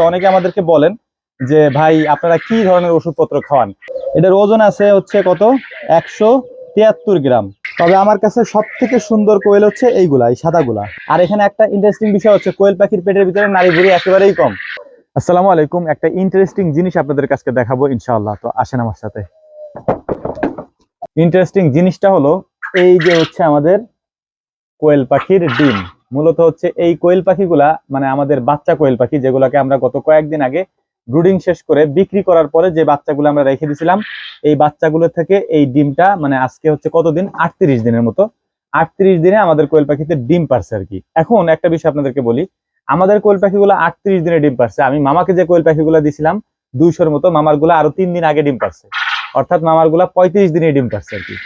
তো অনেকে আমাদেরকে বলেন যে, ভাই, আপনারা কি ধরনের ওষুধপত্র খাওয়ান? এটার ওজন আছে হচ্ছে কত? একশো তিয়াত্তর গ্রাম। তবে আমার কাছে সব থেকে সুন্দর কোয়েল হচ্ছে এইগুলা, এই সাদাগুলা। আর এখানে একটা ইন্টারেস্টিং বিষয় হচ্ছে কোয়েল পাখির পেটের ভিতরে নারী ভুড়ি একেবারেই কম। আসসালামু আলাইকুম, একটা ইন্টারেস্টিং জিনিস আপনাদের কাছে দেখাবো ইনশাআল্লাহ, তো আসেন আমার সাথে। ইন্টারেস্টিং জিনিসটা হলো এই যে হচ্ছে আমাদের কোয়েল পাখির ডিম। মূলত হচ্ছে এই কোয়েল পাখিগুলা মানে আমাদের বাচ্চা কোয়েল পাখি, যেগুলোকে আমরা গত কয়েকদিন আগে ব্রুডিং শেষ করে বিক্রি করার পরে যে বাচ্চাগুলো আমরা রেখে দিয়েছিলাম এই বাচ্চাগুলো থেকে এই ডিমটা মানে আজকে হচ্ছে কতদিন? আটত্রিশ দিনের মতো। আটত্রিশ দিনে আমাদের কোয়েল পাখিতে ডিম পারছে আর কি। এখন একটা বিষয় আপনাদেরকে বলি, আমাদের কোয়েল পাখিগুলো আটত্রিশ দিনে ডিম পারছে। আমি মামাকে যে কোয়েল পাখিগুলো দিছিলাম, দুইশোর মতো মামারগুলা আরও তিন দিন আগে ডিম পারছে। অর্থাৎ মামারগুলা পঁয়ত্রিশ দিনে ডিম পারছে আর কি।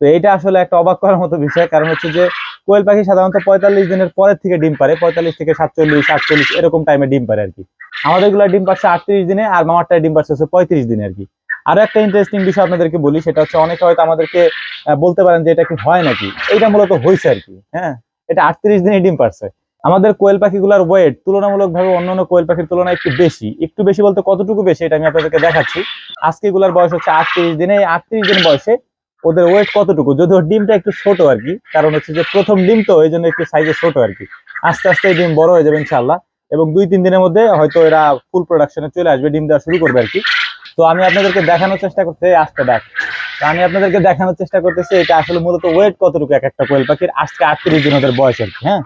তো এইটা আসলে একটা অবাক করার মতো বিষয়। কারণ হচ্ছে যে কোয়েল পাখি সাধারণত পঁয়তাল্লিশ দিনের পরের থেকে ডিম পারে পঁয়তাল্লিশ থেকে সাতচল্লিশ, আটচল্লিশ এরকম টাইমে ডিম পারে আর কি আমাদেরগুলা ডিম পাচ্ছে আটত্রিশ দিনে আর মামারটায় ডিম পাচ্ছে হচ্ছে পঁয়ত্রিশ দিনে আর কি আরও একটা ইন্টারেস্টিং বিষয় আপনাদেরকে বলি, সেটা হচ্ছে অনেকে হয়তো আমাদেরকে বলতে পারেন যে এটা কি হয় নাকি? এটা মূলত হয়েছে আর কি হ্যাঁ? এটা আটত্রিশ দিনে ডিম পারছে আমাদের কোয়েল পাখিগুলোর ওয়েট তুলনামূলকভাবে অন্যান্য কোয়েল পাখির তুলনায় একটু বেশি। একটু বেশি বলতে কতটুকু বেশি, এটা আমি আপনাদেরকে দেখাচ্ছি। আজকে এগুলার বয়স হচ্ছে আটত্রিশ দিনে আটত্রিশ দিন বয়সে ওদের ওয়েট কতটুকু? যদিও ডিমটা একটু ছোট আর কি, কারণ হচ্ছে যে প্রথম ডিম তো এই জন্য একটু সাইজে ছোট আর কি। আস্তে আস্তে এই ডিম বড় হয়ে যাবে ইনশাল্লাহ এবং দুই তিন দিনের মধ্যে হয়তো এরা ফুল প্রোডাকশনে চলে আসবে, ডিম দেওয়া শুরু করবে আর কি। তো আমি আপনাদেরকে দেখানোর চেষ্টা করতে আসতে দেখ। তো আমি আপনাদেরকে দেখানোর চেষ্টা করতেছি, এটা আসলে মূলত ওয়েট কতটুকু এক একটা কোয়েল পাখির, আজকে আটত্রিশ দিন ওদের বয়স আর কি হ্যাঁ?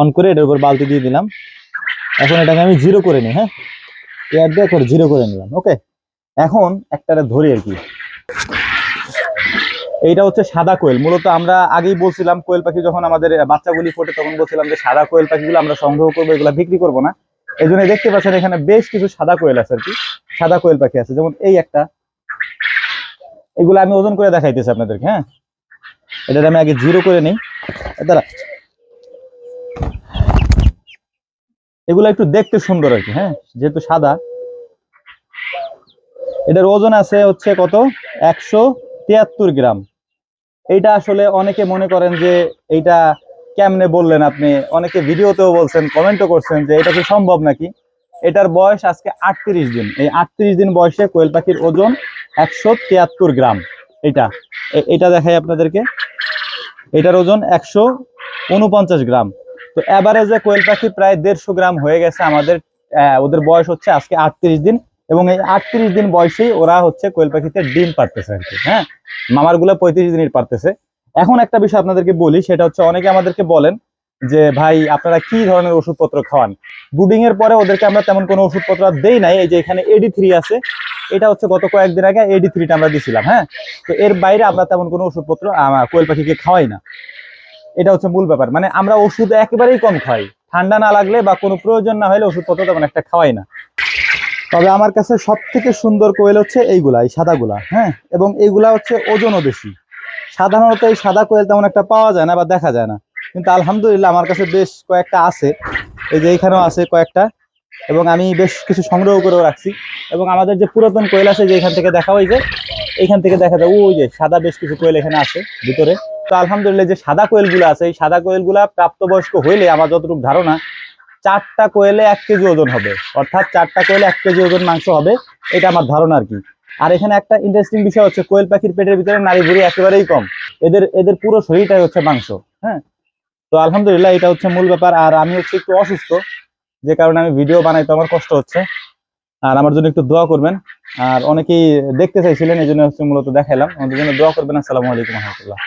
অন করে এটার উপর বালতি দিয়ে দিলাম। এখন এটাকে আমি জিরো করে নিই হ্যাঁ? এয়ার দিয়ে জিরো করে নিলাম ওকে এখন একটা ধরি আর কি। এইটা হচ্ছে সাদা কোয়েল। মূলত আমরা আগেই বলছিলাম, কোয়েল পাখি যখন আমাদের বাচ্চাগুলি ফোটে, তখন বলছিলাম যে সাদা কোয়েল পাখিগুলো আমরা সংগ্রহ করব, এগুলো বিক্রি করব না। এই জন্য দেখতে পাচ্ছেন এখানে বেশ কিছু সাদা কোয়েল আছে আর কি। সাদা কোয়েল পাখি আছে। যেমন এই একটা। এগুলো আমি ওজন করে দেখাইতেছি আপনাদেরকে হ্যাঁ? এটা আমি আগে জিরো করে নিই। দাঁড়া। এগুলো একটু দেখতে সুন্দর আর কি হ্যাঁ? যেহেতু সাদা। এটার ওজন আছে হচ্ছে কত? একশো তিয়াত্তর গ্রাম। এইটা আসলে অনেকে মনে করেন যে এইটা কেমনে বললেন আপনি? অনেকে ভিডিওতেও বলছেন, কমেন্টও করছেন যে এটা কি সম্ভব নাকি? এটার বয়স আজকে আটত্রিশ দিন। এই আটত্রিশ দিন বয়সে কোয়েল পাখির ওজন একশো তিয়াত্তর গ্রাম। এটা এটা দেখাই আপনাদেরকে। এটার ওজন একশো উনপঞ্চাশ গ্রাম। তো অ্যাভারেজে কোয়েল পাখি প্রায় দেড়শো গ্রাম হয়ে গেছে আমাদের ওদের বয়স হচ্ছে আজকে আটত্রিশ দিন। এবং এই আটত্রিশ দিন বয়সেই ওরা হচ্ছে কোয়েল পাখিতে ডিম পারতেছে আর কি হ্যাঁ? মামারগুলো পঁয়ত্রিশ দিনের পারতেছে এখন একটা বিষয় আপনাদেরকে বলি, সেটা হচ্ছে অনেকে আমাদেরকে বলেন যে, ভাই, আপনারা কি ধরনের ওষুধপত্র খাওয়ান? ব্রুডিং এর পরে ওদেরকে আমরা তেমন কোনো ওষুধপত্র দেই নাই। এই যে এখানে এডি থ্রি আছে, এটা হচ্ছে গত কয়েকদিন আগে এডি থ্রিটা আমরা দিছিলাম হ্যাঁ? তো এর বাইরে আমরা তেমন কোনো ওষুধপত্র কোয়েল পাখিকে খাওয়াই না। এটা হচ্ছে মূল ব্যাপার। মানে আমরা ওষুধ একেবারেই কম খাই। ঠান্ডা না লাগলে বা কোনো প্রয়োজন না হলে ওষুধপত্র তেমন একটা খাওয়াই না। তবে আমার কাছে সব থেকে সুন্দর কোয়েল হচ্ছে এইগুলা, এই সাদাগুলা হ্যাঁ? এবং এইগুলা হচ্ছে ওজনও বেশি। সাধারণত এই সাদা কোয়েল তেমন একটা পাওয়া যায় না বা দেখা যায় না। কিন্তু আলহামদুলিল্লাহ আমার কাছে বেশ কয়েকটা আছে। এই যে এইখানেও আছে কয়েকটা। এবং আমি বেশ কিছু সংগ্রহ করেও রাখছি। এবং আমাদের যে পুরাতন কোয়েল আছে যে এখান থেকে দেখা হয় যে, এইখান থেকে দেখা যায়, ওই যে সাদা বেশ কিছু কোয়েল এখানে আছে ভিতরে। তো আলহামদুলিল্লাহ যে সাদা কোয়েলগুলো আছে, এই সাদা কোয়েলগুলা প্রাপ্তবয়স্ক হইলে আমার যতটুকু ধারণা চারটা কোয়েলে এক কেজি ওজন হবে। অর্থাৎ চারটা কোয়েলে এক কেজি ওজন মাংস হবে। এটা আমার ধারণা আর কি। আর এখানে একটা ইন্টারেস্টিং বিষয় হচ্ছে, কোয়েল পাখির পেটের ভিতরে নারী ভুড়ি একেবারেই কম। এদের এদের পুরো শরীরটাই হচ্ছে মাংস হ্যাঁ? তো আলহামদুলিল্লাহ, এটা হচ্ছে মূল ব্যাপার। আর আমি হচ্ছে একটু অসুস্থ, যে কারণে আমি ভিডিও বানাইতে আমার কষ্ট হচ্ছে। আর আমার জন্য একটু দোয়া করবেন। আর অনেকেই দেখতে চাইছিলেন, এই জন্য হচ্ছে মূলত দেখাইলাম। আমাদের জন্য দোয়া করবেন। আসসালামু আলাইকুম রহমতুল্লাহ।